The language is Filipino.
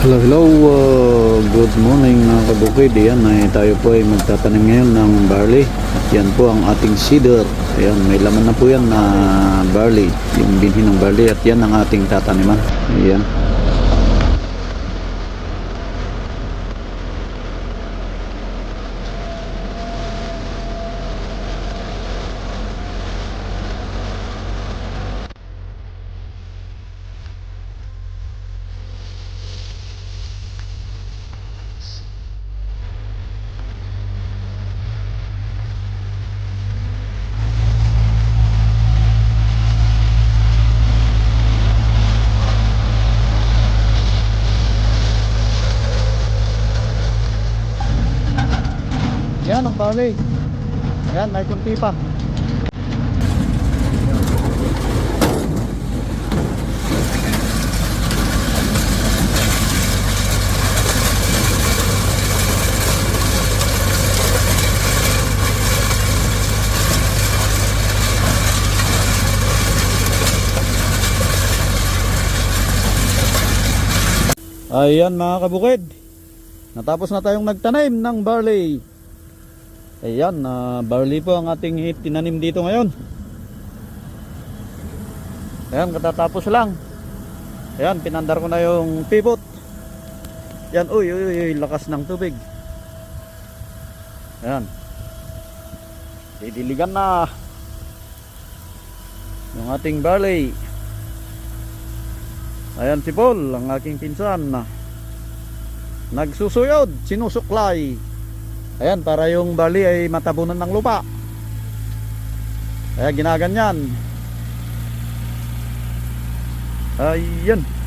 Hello, hello. uh, good morning mga kabukid. Ayan, ay tayo po ay magtatanim ngayon ng barley. Yan po ang ating seeder. Ayan, may laman na po yan na barley. Yung binhi ng barley. At yan ang ating tataniman. Ayan. Barley. Ayan, may kunti pa. Ayan mga kabukid. Natapos na tayong nagtanim ng barley. Ayan, na barley po ang ating tinanim dito ngayon. Ayan, katatapos lang. Ayan, pinandar ko na yung pivot. Ayan, uy, uy, uy, lakas ng tubig. Ayan. Didiligan na yung ating barley. Ayan si Paul, ang aking pinsan. Nagsusuyod, sinusuklay. Ayan, para yung bali ay matabunan ng lupa. Kaya ginaganyan. Ayan.